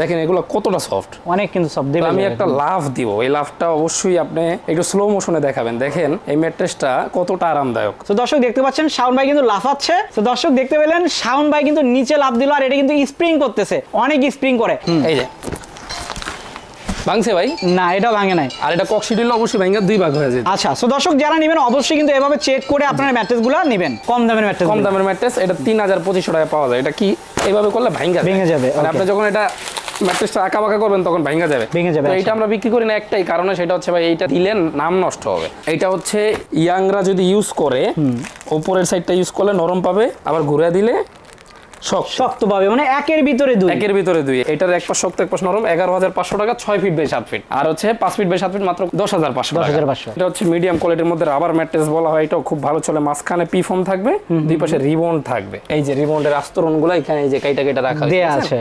দেখেন এগুলো কতটা সফট অনেক কিন্তু দেবে আমি একটা লাভ দিব। এই লাভটা অবশ্যই আপনি একটু স্লো মোশনে দেখাবেন। দেখেন এই ম্যাট্রেসটা কতটা আরামদায়ক। তো দর্শক দেখতে পাচ্ছেন শাওন ভাই কিন্তু লাফাচ্ছে তো দর্শক দেখতে পেলেন শাওন ভাই কিন্তু নিচে লাফ দিল আর এটা কিন্তু স্প্রিং করতেছে। অনেক স্প্রিং করে। এই যে। ভাঙছে ভাই? না এটা ভাঙে নাই। আর এটা অবশ্যই ভাঙা দুই ভাগ হয়ে যায়। আচ্ছা দর্শক যারা নেবেন অবশ্যই কিন্তু এভাবে চেক করে আপনার ম্যাট্রেসগুলো নেবেন। কম দামের ম্যাট্রেস কম দামের ম্যাট্রেস এটা তিন হাজার পঁচিশশো টাকা পাওয়া যায়। এটা কি এইভাবে করলে ভেঙে যাবে, মানে. আপনি যখন এটা ম্যাট্রেসটা আঁকা বাঁকা করবেন তখন ভেঙে যাবে। ভেঙে যাবে, আচ্ছা। এইটা আমরা বিক্রি করি না একটাই কারণে সেটা হচ্ছে ভাই এইটা দিলে নাম নষ্ট হবে। এইটা হচ্ছে ইয়াংরা যদি ইউজ করে ওপরের সাইডটা ইউজ করলে নরম পাবে আবার ঘুরে দিলে শক্ত। শক্ত পাবে মানে একের ভিতরে দুই। একের ভিতরে দুই। এটার এক পাশ শক্ত এক পাশ নরম এগারো হাজার পাঁচশো টাকা ছয় ফিট বাই সাত ফিট আর হচ্ছে পাঁচ ফিট বাই সাত ফিট মাত্র দশ হাজার পাঁচশো 10,500 এটা হচ্ছে মিডিয়াম কোয়ালিটির মধ্যে রাবার ম্যাট্রেস বলা হয় এটাও খুব ভালো চলে। মাঝখানে পি ফোম থাকবে দুই পাশে রিবন থাকবে। এই যে রিবনের আস্তরণগুলো এখানে এই যে কাইটা কেটে রাখা দেয়া আছে?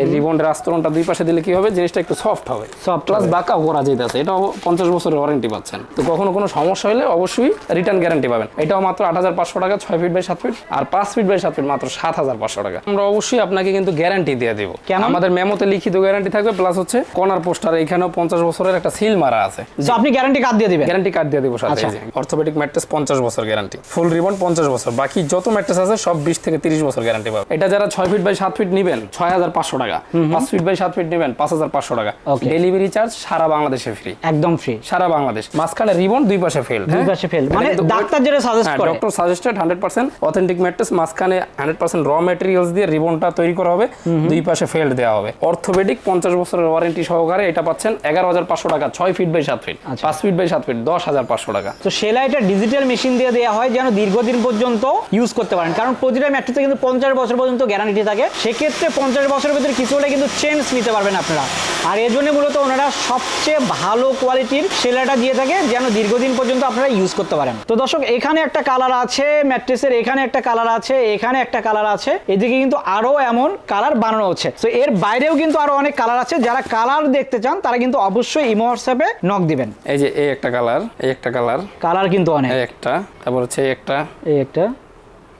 এই রিবনের আস্তরণটা দুই পাশে দিলে কি হবে? জিনিসটা একটু সফট হবে। Soft plus. বাঁকাও করা যেতেছে এটাও পঞ্চাশ বছরের ওয়ারেন্টি পাচ্ছেন। তো কখনো কোনো সমস্যা হলে অবশ্যই রিটার্ন গ্যারান্টি পাবেন। এটাও মাত্র আট হাজার পাঁচশো টাকা ছয় ফিট বাই সাত ফিট আর পাঁচ ফিট বাই সাত ফিট মাত্র সাত হাজার পাঁচশো টাকা। আমরা অবশ্যই আপনাকে কিন্তু গ্যারান্টি দিয়ে দেবো। কেন? আমাদের মেমোতে লিখিত গ্যারান্টি থাকবে প্লাস হচ্ছে কর্নার পোস্টার এখানেও পঞ্চাশ বছরের একটা সিল মারা আছে। আপনি গ্যারান্টি কার্ড দিয়ে দিবেন? গ্যারান্টি কার্ড দিয়ে দিব সাথে। অর্থোপেডিক ম্যাট্রেস পঞ্চাশ বছর গ্যারান্টি ফুল রিবন পঞ্চাশ বছর। বাকি যত ম্যাট্রেস আছে সব বিশ থেকে তিরিশ বছর গ্যারান্টি পাবে এটা যারা ছয় ফিট বাই সাত ফিট নেবেন ছয় হাজার পাঁচশো টাকা। পাঁচ ফিট বাই সাত ফিট নেবেন পাঁচ হাজার পাঁচশো টাকা। ডেলিভারি চার্জ সারা বাংলাদেশে ফ্রি একদম ফ্রি সারা বাংলাদেশ। মাঝখানে রিবন দুই পাশে ফেল দুই পাশে fail। মানে ডাক্তার যেটা suggest করে। Doctor suggested hundred percent authentic mattress মাঝখানে হান্ড্রেড পার্সেন্ট র মেটেরিয়ালস দিয়ে রিবনটা তৈরি করা হবে দুই পাশে ফেল্ড দেওয়া হবে। অর্থোপেডিক পঞ্চাশ বছরের ওয়ারেন্টি সহকারে এটা পাচ্ছেন এগারো হাজার পাঁচশো টাকা ছয় ফিট বাই সাত ফিট আচ্ছা। পাঁচ ফিট বাই সাত ফিট দশ হাজার পাঁচশো টাকা। তো সেলাইটা ডিজিটাল মেশিন দিয়ে দেওয়া হয় যেন দীর্ঘদিন পর্যন্ত ইউজ করতে পারেন। কারণ প্রতিটা ম্যাট্রিক্সে কিন্তু পঞ্চাশ বছর পর্যন্ত গ্যারান্টি থাকে। সেক্ষেত্রে পঞ্চাশ বছরের ভিতরে কিছু হলে কিন্তু চেঞ্জ নিতে পারবেন আপনারা। আর এর জন্য মূলত ওনারা সবচেয়ে ভালো কোয়ালিটির সেলাইটা দিয়ে থাকে যেন দীর্ঘদিন পর্যন্ত আপনারা ইউজ করতে পারেন। তো দর্শক এখানে একটা কালার আছে ম্যাট্রেসের এখানে একটা কালার আছে এখানে একটা কালার আছে। এদিকে কিন্তু আরও এমন কালার বানানো হচ্ছে। তো এর বাইরেও কিন্তু আরও অনেক কালার আছে। যারা কালার দেখতে চান তারা কিন্তু অবশ্যই ইমো হোয়াটসঅ্যাপে নক দিবেন। এই যে এই একটা কালার এই একটা কালার কালার কিন্তু অনেক। একটা তারপর হচ্ছে এই একটা। এই একটা।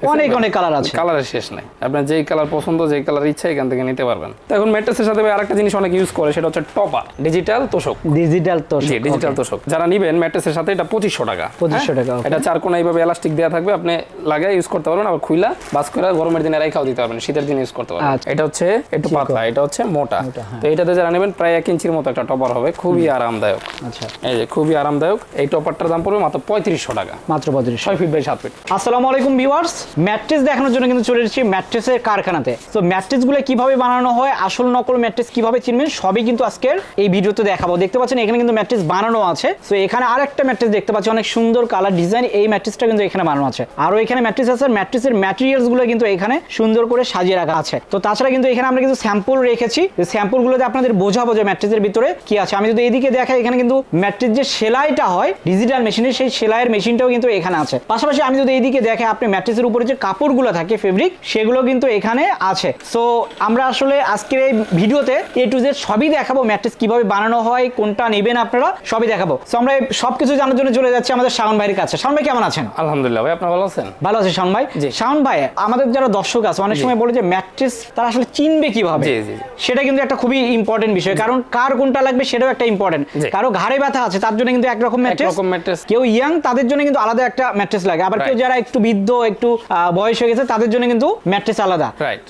অনেক অনেক কালার আছে। কালারের শেষ নাই। আপনার যেই কালার পছন্দ যেই কালার ইচ্ছা এখান থেকে নিতে পারবেন। তো এখন ম্যাট্রেসের সাথে আরেকটা জিনিস অনেক ইউজ করে সেটা হচ্ছে টপার ডিজিটাল তোষক। ডিজিটাল তো জি ডিজিটাল তোষক। যারা নিবেন ম্যাট্রেসের সাথে এটা পঁচিশশো টাকা 2500 হ্যাঁ? টাকা, এটা চার কোনা এইভাবে এলাস্টিক দেওয়া থাকবে আপনি লাগিয়ে ইউজ করতে পারবেন আবার খুইলা বাস করে গরমের দিনে রাইখাও দিতে পারবেন শীতের দিনে ইউজ করতে পারবেন। আচ্ছা। এটা হচ্ছে একটু পাতলা এটা হচ্ছে মোটা। মোটা, হ্যাঁ। তো এটাতে যারা নেবেন প্রায় এক ইঞ্চির মতো একটা টপার হবে খুবই আরামদায়ক। আচ্ছা। এই যে খুবই আরামদায়ক। এই টপারটার দাম পড়বে মাত্র পঁয়ত্রিশশো টাকা। মাত্র পঁয়ত্রিশ ছয় ফিট বাই সাত ফিট আসসালামু আলাইকুম ভিউয়ার্স ম্যাট্রেস দেখানোর জন্য কিন্তু চলে এসেছি ম্যাট্রেসের কারখানাতে। তো ম্যাট্রেসগুলো কীভাবে বানানো হয়, আসল নকল ম্যাট্রেস কীভাবে চিনবেন, সবই কিন্তু আজকের এই ভিডিওতে দেখাবো। দেখতে পাচ্ছেন, এখানে কিন্তু ম্যাট্রেস বানানো আছে। তো এখানে আরেকটা ম্যাট্রেস দেখতে পাচ্ছি, অনেক সুন্দর কালার ডিজাইন এই ম্যাট্রেসটা কিন্তু এখানে বানানো আছে। আরও এখানে ম্যাট্রেস আছে, ম্যাট্রেসের ম্যাটেরিয়ালসগুলো কিন্তু এখানে সুন্দর করে সাজিয়ে রাখা আছে। তো তাছাড়া কিন্তু এখানে আমরা কিন্তু স্যাম্পল রেখেছি। স্যাম্পল গুলোতে আপনাদের বোঝাবো যে ম্যাট্রেসের ভিতরে কি আছে। আমি যদি এইদিকে দেখাই, এখানে কিন্তু ম্যাট্রেস যে সেলাইটা হয় ডিজিটাল মেশিনের সেই সেলাইয়ের মেশিনটাও কিন্তু এখানে আছে। পাশাপাশি আমি যদি এইদিকে দেখে আপনি ম্যাট্রেসের উপরে যে কাপড়গুলো থাকে ফেব্রিক সেগুলো কিন্তু এখানে আছে। সো আমরা আসলে আজকের এই ভিডিওতে এ টু জেড সবই দেখাবো ম্যাট্রেস কীভাবে বানানো হয় কোনটা নেবেন আপনারা সবই দেখাবো। সো আমরা সবকিছু জানার জন্য চলে যাচ্ছি আমাদের শাওন ভাইয়ের কাছে। শাওন ভাই কেমন আছেন? আলহামদুলিল্লাহ ভাই আপনার ভালো আছেন? ভালো আছে শাওন ভাই। জি। শাওন ভাই আমাদের যারা দর্শক আছে অনেক সময় বলে যে ম্যাট্রেস তারা আসলে চিনবে কীভাবে। সেটা কিন্তু একটা খুবই ইম্পর্টেন্ট বিষয়। কারণ কার কোনটা লাগবে সেটাও একটা ইম্পর্টেন্ট কারও ঘাড়ে ব্যথা আছে তার জন্য কিন্তু একরকম ম্যাট্রেস। কেউ ইয়াং তাদের জন্য কিন্তু আলাদা একটা ম্যাট্রেস লাগে। আবার কেউ যারা একটু বৃদ্ধ একটু বয়স হয়ে গেছে তাদের জন্য কিন্তু ম্যাট্রেস আলাদা।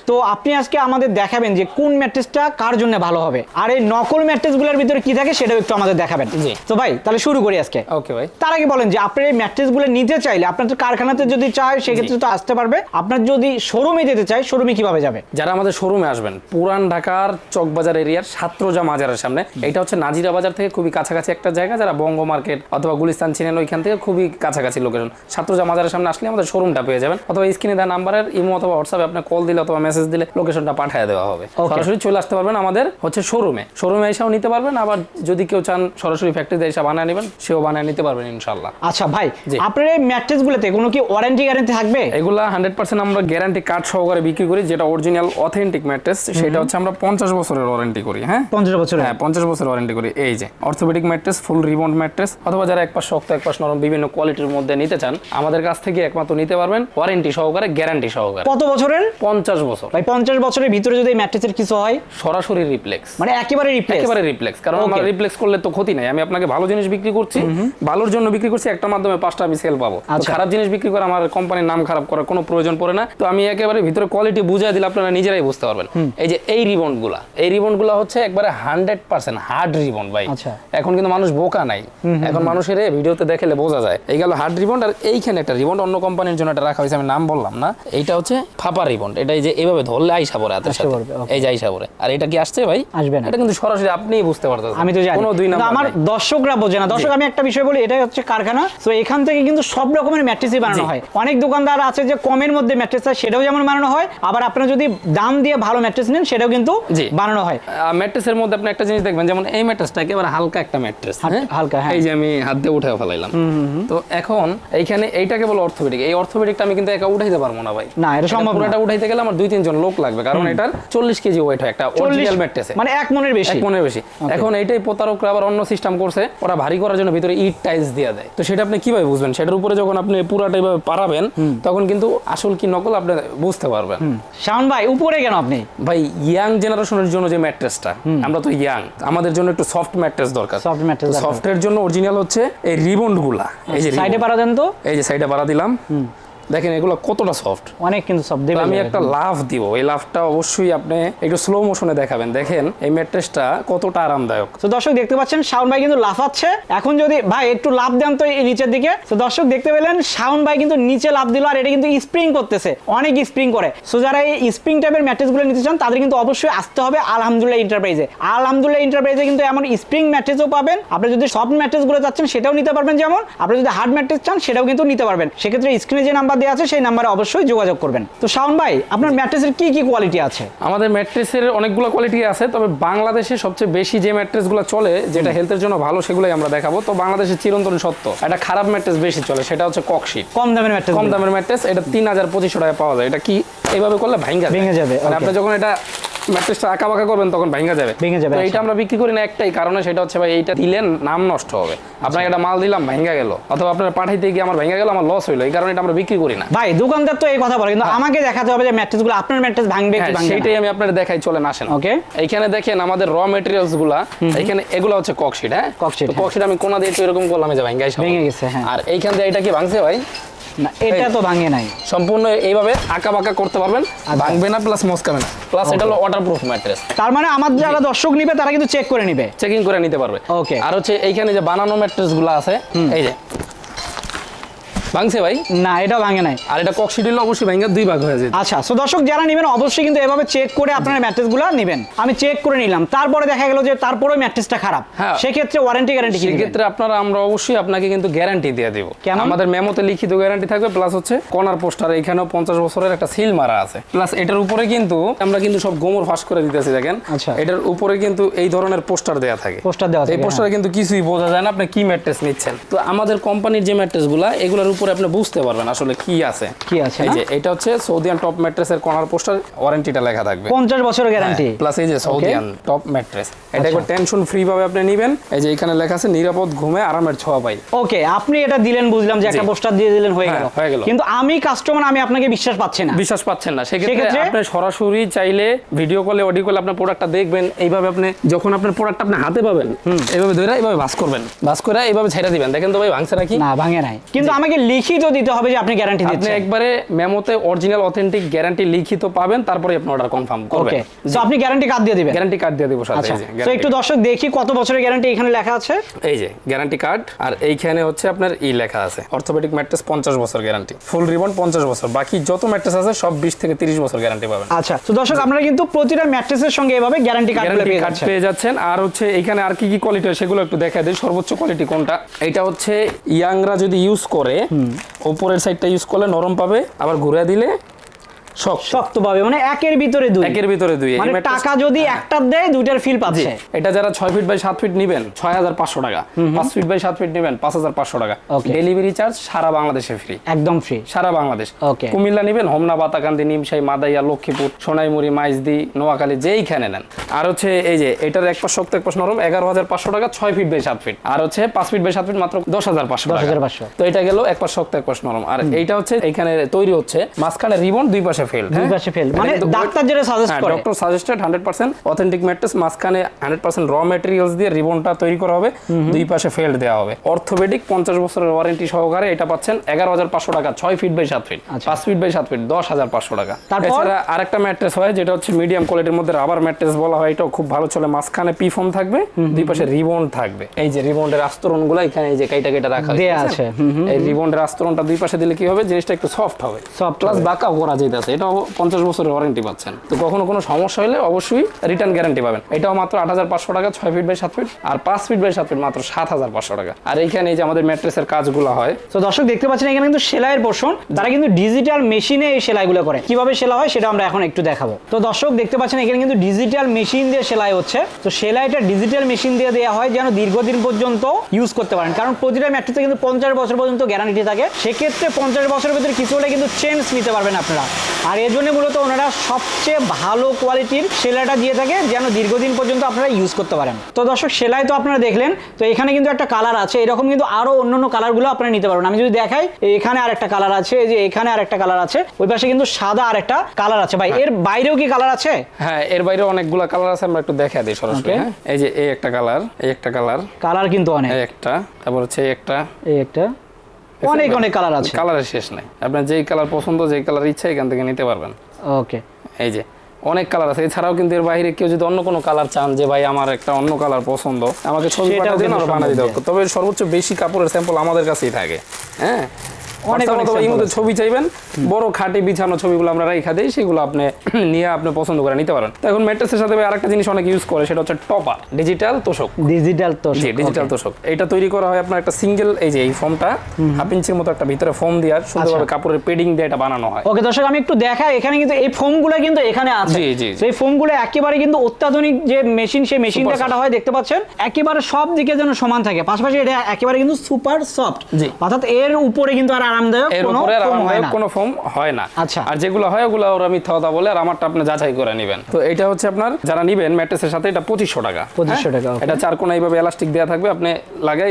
তো আপনি আজকে আমাদের দেখাবেন যে কোন ম্যাট্রেসটা কার জন্য ভালো হবে। আর এই নকল ম্যাট্রেসগুলোর ভিতরে কি থাকে সেটাও একটু আমাদের দেখাবেন। তো ভাই তাহলে শুরু করি আজকে। ওকে ভাই। তার আগে বলেন যে আপনি এই ম্যাট্রেসগুলো নিতে চাইলে আপনাদের কারখানাতে যদি চায় সেক্ষেত্রে তো আসতে পারবে। আপনার যদি শোরুমে যেতে চায় শোরুমে কীভাবে যাবে? যারা আমাদের শোরুমে আসবেন পুরান ঢাকার চকবাজার এরিয়ার সাত্রজা মাজারের সামনে এটা হচ্ছে নাজিরা বাজার থেকে খুবই কাছাকাছি একটা জায়গা যারা বঙ্গ মার্কেট অথবা গুলিস্তান চিনেন ওইখান থেকে খুবই কাছাকাছি লোকেশন সাত্রজা মাজারের সামনে আসলে আমাদের শোরুমটা পেয়ে যাবেন। অথবা স্ক্রিনে দেওয়া নাম্বারের ইমো অথবা হোয়াটসঅ্যাপে আপনি কল দিলে অথবা মেসেজ দিলে লোকেশনটা পাঠিয়ে দেওয়া হবে। সরাসরি চলে আসতে পারবেন আমাদের হচ্ছে শোরুমে শোরুমে এসেও নিতে পারবেন আবার যদি কেউ চান সরাসরি ফ্যাক্টরিতে এসে বানিয়ে নেবেন সেও বানিয়ে নিতে পারবেন ইনশাল্লাহ আচ্ছা ভাই। আপনার এই ম্যাট্রেস গুলোতে কোনো কি ওয়ারেন্টি গ্যারান্টি থাকবে? এগুলা হান্ড্রেড পার্সেন্ট আমরা গ্যারান্টি কার্ড সহকারে বিক্রি করি যেটা অরিজিনাল অথেন্টিক ম্যাট্রেস সেটা হচ্ছে আমরা পঞ্চাশ বছরের ওয়ারেন্টি করি হ্যাঁ? পঞ্চাশ বছর হ্যাঁ পঞ্চাশ বছর ওয়ারেন্টি করি। এই যে orthopaedic mattress full rebond mattress অথবা যারা এক পাশ শক্ত এক পাশ নরম বিভিন্ন কোয়ালিটির মধ্যে নিতে চান আমাদের কাছ থেকে একমাত্র নিতে পারবেন ওয়ারেন্টি ওয়ারেন্টি সহকারে গ্যারান্টি সহকারে। কত বছরের? পঞ্চাশ বছর। ভাই পঞ্চাশ বছরের ভিতরে যদি ম্যাট্রেসের কিছু হয়? সরাসরি রিপ্লেক্স মানে একেবারে রিপ্লেস একেবারে রিপ্লেক্স কারণ আমার. রিপ্লেক্স করলে তো ক্ষতি নাই। আমি আপনাকে ভালো জিনিস বিক্রি করছি ভালোর জন্য বিক্রি করছি একটা মাধ্যমে পাঁচটা আমি সেল পাবো। আচ্ছা। খারাপ জিনিস বিক্রি করে আমার কোম্পানির নাম খারাপ করার কোনো প্রয়োজন পড়ে না। তো আমি একেবারে ভিতরে কোয়ালিটি বুঝিয়ে দিলে আপনারা নিজেরাই বুঝতে পারবেন। এই যে এই রিবনগুলা এই রিবনগুলা হচ্ছে একবারে হান্ড্রেড পার্সেন্ট হার্ড রিবন ভাই। আচ্ছা। এখন কিন্তু মানুষ বোকা নাই। এখন মানুষের ভিডিওতে দেখলে বোঝা যায়। এই গেল হার্ড রিবন আর এইখানে একটা রিবন অন্য কোম্পানির জন্য এটা রাখা হয়েছে আমি নাম বললাম না এইটা হচ্ছে ফাপা রিবন। এটা এই যে এভাবে ধরলে আইসা পড়ে হাতের সাথে। এই যে আইসা পড়ে। আর এটা কি আসছে ভাই? আসবে না। এটা কিন্তু সরাসরি আপনিই বুঝতে পারতেছেন। আমি তো জানি। কোনো দুই নাম্বার আমার দর্শকরা বোঝে না। দর্শক আমি একটা বিষয় বলি এটা হচ্ছে কারখানা। তো এখান থেকে কিন্তু সব রকমের ম্যাট্রেসই বানানো হয়। অনেক দোকানদার আছে যে কমের মধ্যে ম্যাট্রেস হয় সেটাও যেমন বানানো হয়। আবার আপনারা যদি দাম দিয়ে ভালো ম্যাট্রেস নেন সেটাও কিন্তু। বানানো হয়। ম্যাট্রেসের মধ্যে আপনি একটা জিনিস দেখবেন যেমন এই ম্যাট্রেসটা একেবারে হালকা একটা ম্যাট্রেস হাল- হালকা, হ্যাঁ। এই যে আমি হাত দিয়ে উঠে ফেলাইলাম। তো এখন এইখানে এইটাকে বলে অর্থোপেডিক। এই অর্থোপেডিকটা আমি কিন্তু একা উঠাইতে পারব না ভাই। না, এটা সম্ভব না। উঠাইতে গেলে আমার দুই তিনজন লোক লাগবে কারণ এটার চল্লিশ কেজি ওয়েট হয় একটা অরিজিনাল ম্যাট্রেসে মানে এক মনের বেশি। এক মনের বেশি। এখন এইটাই প্রতারকরা আবার অন্য সিস্টেম করছে ওরা ভারী করার জন্য ভিতরে ইট টাইলস দিয়ে দেয়। তো সেটা আপনি কীভাবে বুঝবেন? সেটার উপরে যখন আপনি পুরাটা এইভাবে পারাবেন তখন কিন্তু আসল কি নকল আপনি বুঝতে পারবেন। শাওন ভাই উপরে কেন আপনি? ভাই ইয়াং জেনারেশনের জন্য যে ম্যাট্রেসটা আমরা তো ইয়াং আমাদের জন্য একটু সফট ম্যাট্রেস দরকার। Mattress দরকার। সফটের জন্য অরিজিনাল হচ্ছে এই রিবন্ডগুলা এই যে সাইডে পারা দেন তো। এই যে সাইডে পারা দিলাম। দেখেন এগুলো কতটা সফট অনেক কিন্তু দেবে আমি একটা লাভ দিব। এই লাভটা অবশ্যই আপনি একটু স্লো মোশনে দেখাবেন। দেখেন এই ম্যাট্রেসটা কতটা আরামদায়ক। তো দর্শক দেখতে পাচ্ছেন শাওন ভাই কিন্তু লাফাচ্ছে এখন যদি ভাই একটু লাভ দেন তো এই নিচের দিকে। তো দর্শক দেখতে পেলেন শাওন ভাই কিন্তু নিচে লাভ দিল আর এটা কিন্তু স্প্রিং করতেছে। অনেক স্প্রিং করে। সো যারা এই স্প্রিং টাইপের ম্যাট্রেসগুলো নিতে চান তাদের কিন্তু অবশ্যই আসতে হবে আলহামদুলিল্লাহ ইন্টারপ্রাইজে আলহামদুলিল্লাহ ইন্টারপ্রাইজে কিন্তু এমন স্প্রিং ম্যাট্রেসও পাবেন। আপনি যদি সফট ম্যাট্রেসগুলো চাচ্ছেন সেটাও নিতে পারবেন যেমন। আপনি যদি হার্ড ম্যাট্রেস চান সেটাও কিন্তু নিতে পারবেন। সেক্ষেত্রে স্ক্রিনে যে নাম্বার দেওয়া আছে সেই নাম্বারে অবশ্যই যোগাযোগ করবেন। তো শাওন ভাই আপনার ম্যাট্রেসের কি কি কোয়ালিটি আছে? আমাদের ম্যাট্রেসের অনেকগুলো কোয়ালিটি আছে তবে বাংলাদেশে সবচেয়ে বেশি যে ম্যাট্রেসগুলো চলে যেটা হেলথের জন্য ভালো সেগুলোই আমরা দেখাবো। তো বাংলাদেশের চিরন্তন সত্য একটা খারাপ ম্যাট্রেস বেশি চলে সেটা হচ্ছে ককশিট কম দামের ম্যাট্রেস কম দামের ম্যাট্রেস এটা তিন হাজার পঁচিশশো টাকা পাওয়া যায় এটা কি এইভাবে করলে ভাঙ্গা ভেঙে যাবে, মানে. আপনি যখন এটা ম্যাট্রেসটা আঁকা বাঁকা করবেন তখন ভাঙ্গা যাবে ভেঙে যাবে, আচ্ছা। আমরা বিক্রি করি না একটাই কারণে সেটা হচ্ছে ভাই এইটা দিলেন নাম নষ্ট হবে আপনাকে একটা মাল দিলাম ভাঙ্গা গেল অথবা আপনার পাঠাইতে গিয়ে আমার ভাঙ্গা গেল আমার লস এই কারণে এটা আমরা বিক্রি করি না ভাই দোকানদার তো এই কথা বলে কিন্তু আমাকে দেখাতে হবে যে ম্যাট্রেসগুলো আপনার ম্যাট্রেস ভাঙবে কি হ্যাঁ, ভাঙবে সেইটাই আমি আপনার দেখাই চলেন আসেন Okay. এইখানে দেখেন আমাদের র মেটেরিয়ালসগুলা এইখানে এগুলো হচ্ছে ককশিট হ্যাঁ Cork sheet, হ্যাঁ। ককশিট আমি কোনা দিয়ে একটু এরকম করলাম যে ভাঙ্গাই সব। ভেঙে গেছে, হ্যাঁ। আর এইখান দিয়ে এটা কি ভাঙছে ভাই না এটা তো ভাঙে নাই। সম্পূর্ণ এইভাবে আঁকা বাঁকা করতে পারবেন ভাঙবে না প্লাস মস্কাবে না। প্লাস এটা হলো ওয়াটার প্রুফ ম্যাট্রেস তার মানে আমার যারা দর্শক নিবে তারা কিন্তু চেক করে নিবে। চেকিং করে নিতে পারবে। ওকে আর হচ্ছে এইখানে যে বানানো ম্যাট্রেসগুলো আছে এই যে ভাঙছে ভাই? না এটা ভাঙে নাই। আর এটা ককশিট হলে অবশ্যই ভাঙ্গা দুই ভাগ হয়ে যেত। আচ্ছা সো দর্শক যারা নেবেন অবশ্যই কিন্তু এভাবে চেক করে আপনার ম্যাট্রেসগুলো নেবেন। আমি চেক করে নিলাম। তারপরে দেখা গেল যে তারপরে ম্যাট্রেসটা খারাপ। হ্যাঁ। সেক্ষেত্রে ওয়ারেন্টি গ্যারান্টি কি দিবেন? সেক্ষেত্রে আপনারা আমরা অবশ্যই আপনাকে কিন্তু গ্যারান্টি দিয়ে দিব? আমাদের মেমোতে লিখিত গ্যারান্টি থাকবে প্লাস হচ্ছে কর্নার পোস্টার এখানেও পঞ্চাশ বছরের একটা সিল মারা আছে। প্লাস এটার উপরে কিন্তু আমরা কিন্তু সব গোমর ফাঁস করে দিতেছি দেখেন। আচ্ছা। এটার উপরে কিন্তু এই ধরনের পোস্টার দেয়া থাকে। পোস্টার দেওয়া এই থাকে, হ্যাঁ। পোস্টারে কিন্তু কিছুই বোঝা যায় না আপনি কি ম্যাট্রেস নিচ্ছেন? তো আমাদের কোম্পানির যে ম্যাট্রেসগুলা এগুলোর উপরে আপনি বুঝতে পারবেন আসলে কি আছে। কি আছে, এই যে এটা হচ্ছে সৌদিয়ান টপ ম্যাট্রেসের কর্নার পোস্টার ওয়ারেন্টিটা লেখা থাকবে। পঞ্চাশ বছরের গ্যারান্টি প্লাস এই যে সৌদিয়ান টপ ম্যাট্রেস এটা একবার টেনশন ফ্রি ভাবে আপনি নেবেন। এই যে এখানে লেখা আছে নিরাপদ ঘুমে আরামের ছোঁয়া পাই। ওকে আপনি এটা দিলেন বুঝলাম যে একটা পোস্টার দিয়ে দিলেন হয়ে গেল। হ্যাঁ, হয়ে গেল। কিন্তু আমি কাস্টমার আমি আপনাকে বিশ্বাস পাচ্ছি না। বিশ্বাস পাচ্ছেন না। সেক্ষেত্রে সেক্ষেত্রে? আপনি সরাসরি চাইলে ভিডিও কলে অডিও কলে আপনার প্রোডাক্টটা দেখবেন। এইভাবে আপনি যখন আপনার প্রোডাক্ট আপনি হাতে পাবেন এইভাবে ধরে এইভাবে ভাস করবেন। ভাস করে এইভাবে ছেড়ে দিবেন। দেখেন তো ভাই ভাঙছে নাকি? না ভাঙে নাই। কিন্তু আমাকে লিখিত দিতে হবে যে আপনি গ্যারান্টি আপনি দিচ্ছেন। একবারে মেমোতে অরিজিনাল অথেন্টিক গ্যারান্টি লিখিত পাবেন তারপরে আপনি অর্ডার কনফার্ম করবেন। ওকে তো আপনি গ্যারান্টি কার্ড দিয়ে দিবেন? গ্যারান্টি কার্ড দিয়ে দেবো সাথে আচ্ছা। তো একটু দর্শক দেখি কত বছরের গ্যারান্টি এখানে লেখা আছে। এই যে গ্যারান্টি কার্ড আর এইখানে হচ্ছে আপনার ই লেখা আছে। অর্থোপেডিক ম্যাট্রেস পঞ্চাশ বছর গ্যারান্টি ফুল রিবন পঞ্চাশ বছর বাকি যত ম্যাট্রেস আছে সব বিশ থেকে তিরিশ বছর গ্যারান্টি পাবেন। আচ্ছা। তো দর্শক আপনারা কিন্তু প্রতিটা ম্যাট্রেসের সঙ্গে এভাবে গ্যারান্টি কার্ড পেয়ে যাচ্ছেন। পেয়ে যাচ্ছেন। আর হচ্ছে এখানে আর কি কি কোয়ালিটি সেগুলো একটু দেখা দেয় সর্বোচ্চ কোয়ালিটি কোনটা? এটা হচ্ছে ইয়াংরা যদি ইউজ করে উপরের সাইডটা ইউজ করলে নরম পাবে আবার ঘুরে দিলে শক্ত। পাবে মানে একের ভিতরে দুই। একের ভিতরে দুই। মানে টাকা যদি একটা দেয় দুইটার ফিল পাচ্ছে। এটা যারা ছয় ফিট বাই সাত ফিট নিবেন ছয় হাজার পাঁচশো টাকা। পাঁচ ফিট বাই সাত ফিট নিবেন পাঁচ হাজার পাঁচশো টাকা। ডেলিভারি চার্জ সারা বাংলাদেশে ফ্রি একদম ফ্রি সারা বাংলাদেশ. কুমিল্লা নিবেন হোমনা বাতাকান্দি নিমসাই মাদাইয়া লক্ষ্মীপুর সোনাইমুড়ি মাইজদি নোয়াখালী যেইখানে নেন। আর হচ্ছে এই যে এটার এক পাশ শক্ত এক পাশ নরম এগারো হাজার পাঁচশো টাকা ছয় ফিট বাই সাত ফিট আর হচ্ছে পাঁচ ফিট বাই সাত ফিট মাত্র দশ হাজার পাঁচশো 10,500 তো এটা গেল এক পাশ শক্ত এক পাশ নরম। আর এইটা হচ্ছে এখানে তৈরি হচ্ছে মাঝখানে রিবন দুই পাশে ফেল দুই পাশে fail। মানে ডাক্তার যেটা suggest করে। Doctor suggested hundred percent authentic mattress মাঝখানে হান্ড্রেড পার্সেন্ট র মেটেরিয়ালস দিয়ে রিবনটা তৈরি করা হবে দুই পাশে ফেল্ড দেওয়া হবে। অর্থোপেডিক পঞ্চাশ বছরের ওয়ারেন্টি সহকারে এটা পাচ্ছেন এগারো হাজার পাঁচশো টাকা ছয় ফিট বাই সাত ফিট আচ্ছা। পাঁচ ফিট বাই সাত ফিট দশ হাজার পাঁচশো টাকা। তারপর? এছাড়া আরেকটা ম্যাট্রেস হয় যেটা হচ্ছে মিডিয়াম কোয়ালিটির মধ্যে রাবার ম্যাট্রেস বলা হয় এটাও খুব ভালো চলে। মাঝখানে পি ফোম থাকবে দুই পাশে রিবন থাকবে। এই যে রিবনের আস্তরণগুলো এখানে এই যে কাইটা কেটে রাখা দেয়া আছে, এই রিবনের আস্তরণটা দুই পাশে দিলে কি হবে? জিনিসটা একটু সফট হবে। Soft plus. বাঁকাও করা যেতেছে এটাও পঞ্চাশ বছরের ওয়ারেন্টি পাচ্ছেন। তো কখনো কোনো সমস্যা হলে অবশ্যই রিটার্ন গ্যারান্টি পাবেন। এটাও মাত্র আট হাজার পাঁচশো টাকা, ছয় ফিট বাই সাত ফিট আর পাঁচ ফিট বাই সাত ফিট মাত্র সাত হাজার পাঁচশো টাকা। আর এইখানে এই যে আমাদের ম্যাট্রেসের কাজগুলো হয়। তো দর্শক, দেখতে পাচ্ছেন এখানে কিন্তু সেলাইয়ের পোর্শন তারা কিন্তু ডিজিটাল মেশিনে এই সেলাইগুলো করে, কীভাবে সেলাই হয় সেটা আমরা এখন একটু দেখাবো। তো দর্শক, দেখতে পাচ্ছেন এখানে কিন্তু ডিজিটাল মেশিন দিয়ে সেলাই হচ্ছে। তো সেলাইটা ডিজিটাল মেশিন দিয়ে দেওয়া হয় যেন দীর্ঘদিন পর্যন্ত ইউজ করতে পারেন। কারণ প্রতিটা ম্যাট্রিতে কিন্তু পঞ্চাশ বছর পর্যন্ত গ্যারান্টি থাকে। সেক্ষেত্রে পঞ্চাশ বছরের ভিতরে কিছু হলে কিন্তু চেঞ্জ নিতে পারবেন আপনারা। আর এর জন্য মূলত ওনারা সবচেয়ে ভালো কোয়ালিটির সেলাইটা দিয়ে থাকে যেন দীর্ঘদিন পর্যন্ত আপনারা ইউজ করতে পারেন। তো দর্শক সেলাই তো আপনারা দেখলেন তো এখানে কিন্তু একটা কালার আছে এরকম কিন্তু আরও অন্যান্য কালারগুলো আপনারা নিতে পারবেন। আমি যদি দেখাই এখানে আর একটা কালার আছে এই যে এখানে আর একটা কালার আছে ওই পাশে কিন্তু সাদা আর একটা কালার আছে। ভাই এর বাইরেও কি কালার আছে? হ্যাঁ এর বাইরে অনেকগুলো কালার আছে আমরা একটু দেখা দিই সরাসরি হ্যাঁ? এই যে এই একটা কালার এই একটা কালার কালার কিন্তু অনেক। একটা তারপর হচ্ছে এই একটা। এই একটা। অনেক অনেক কালার আছে। কালারের শেষ নাই। আপনার যেই কালার পছন্দ যেই কালার ইচ্ছা এখান থেকে নিতে পারবেন। ওকে এই যে অনেক কালার আছে। এছাড়াও কিন্তু এর বাইরে কেউ যদি অন্য কোনো কালার চান যে ভাই আমার একটা অন্য কালার পছন্দ আমাকে ছবি পাঠিয়ে দিন আর বানিয়ে দিতে। তবে সর্বোচ্চ বেশি কাপড়ের স্যাম্পল আমাদের কাছেই থাকে। হ্যাঁ? ছবি চাইবেন বড় খাটে বিছানো ছবিগুলো আমরা রেখা দিই সেগুলো আপনি নিয়ে আপনি পছন্দ করে নিতে পারেন। তো এখন ম্যাট্রেসের সাথে আরেকটা জিনিস অনেক ইউজ করে সেটা হচ্ছে টপার ডিজিটাল তোষক। ডিজিটাল তো জি ডিজিটাল তোষক। এটা তৈরি করা হয় আপনার একটা সিঙ্গেল এই যে এই ফোমটা হাফ ইঞ্চির মতো একটা ভিতরে ফোম দিয়ে সুন্দরভাবে আচ্ছা। কাপড়ের পেডিং দিয়ে এটা বানানো হয়। ওকে দর্শক আমি একটু দেখাই এখানে কিন্তু এই ফোমগুলো কিন্তু এখানে আছে। জি, জি, এই ফোমগুলো একেবারে কিন্তু অত্যাধুনিক যে মেশিন সেই মেশিনটা কাটা হয় দেখতে পাচ্ছেন? একেবারে সব দিকে যেন সমান থাকে। পাশাপাশি এটা একেবারে কিন্তু সুপার সফট জি। অর্থাৎ এর উপরে কিন্তু আর আরামদায়ক এর কোনো হয় না। কোনো ফোম হয় না। আচ্ছা। আর যেগুলো হয় ওগুলো ওরা মিথ্যা কথা বলে আর আমারটা আপনি যাচাই করে নেবেন। তো এটা হচ্ছে আপনার যারা নিবেন ম্যাট্রেসের সাথে এটা টাকা। 2500 হ্যাঁ? টাকা, এটা চার এইভাবে এলাস্টিক থাকবে আপনি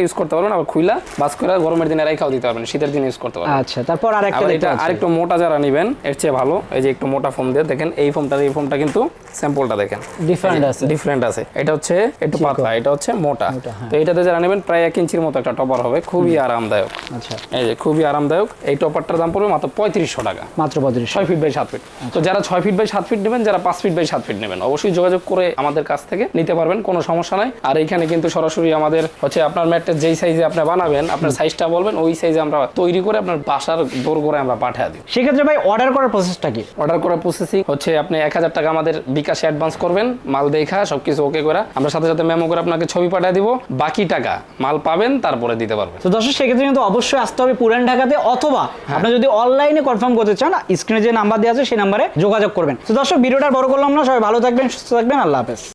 ইউজ করতে পারবেন আবার খুইলা বাস করে গরমের দিনে রাইখাও দিতে পারবেন শীতের দিনে ইউজ করতে পারবেন। আচ্ছা তারপর এটা। আরেকটু মোটা যারা নিবেন এর চেয়ে ভালো এই যে একটু মোটা ফোম দিয়ে দেখেন এই ফোমটার এই ফোমটা কিন্তু স্যাম্পলটা দেখেন। Different আছে। ডিফারেন্ট আছে। এটা হচ্ছে একটু পাতলা এটা হচ্ছে মোটা। হ্যাঁ। তো এটাতে যারা নেবেন প্রায় এক ইঞ্চির মতো একটা টপার হবে খুবই আরামদায়ক। আচ্ছা। এই যে খুবই আরামদায়ক এই টপারটার দাম পড়বে মাত্র পঁয়ত্রিশশো টাকা। মাত্র পঁয়ত্রিশ ছয় ফিট বাই সাত ফিট তো যারা ছয় ফিট বাই সাত ফিট নেবেন যারা পাঁচ ফিট বাই সাত ফিট নেবেন অবশ্যই যোগাযোগ করে আমাদের কাছ থেকে নিতে পারবেন কোনো সমস্যা নাই। আর এইখানে কিন্তু সরাসরি আমাদের হচ্ছে আপনার ম্যাটটা যেই সাইজে আপনি বানাবেন আপনার সাইজটা বলবেন ওই সাইজে আমরা তৈরি করে আপনার বাসার দৌড় করে আমরা পাঠিয়ে দিই সেক্ষেত্রে ভাই অর্ডার করার প্রসেসটা কি? অর্ডার করার প্রসেসিং হচ্ছে আপনি এক হাজার টাকা আমাদের বিকাশে অ্যাডভান্স করবেন মাল দেখা সবকিছু ওকে করে। আমরা সাথে সাথে মেমো করে আপনাকে ছবি পাঠিয়ে দিব বাকি টাকা মাল পাবেন তারপরে দিতে পারবেন। তো দর্শক সেক্ষেত্রে কিন্তু অবশ্যই আসতে হবে পুরান ঢাকাতে। অথবা আপনি যদি অনলাইনে কনফার্ম করতে চান স্ক্রিনে যে নাম্বার দেওয়া আছে সেই নাম্বারে যোগাযোগ করবেন। তো দর্শক ভিডিওটা বড় করলাম না। সবাই ভালো থাকবেন সুস্থ থাকবেন। আল্লাহ হাফেজ।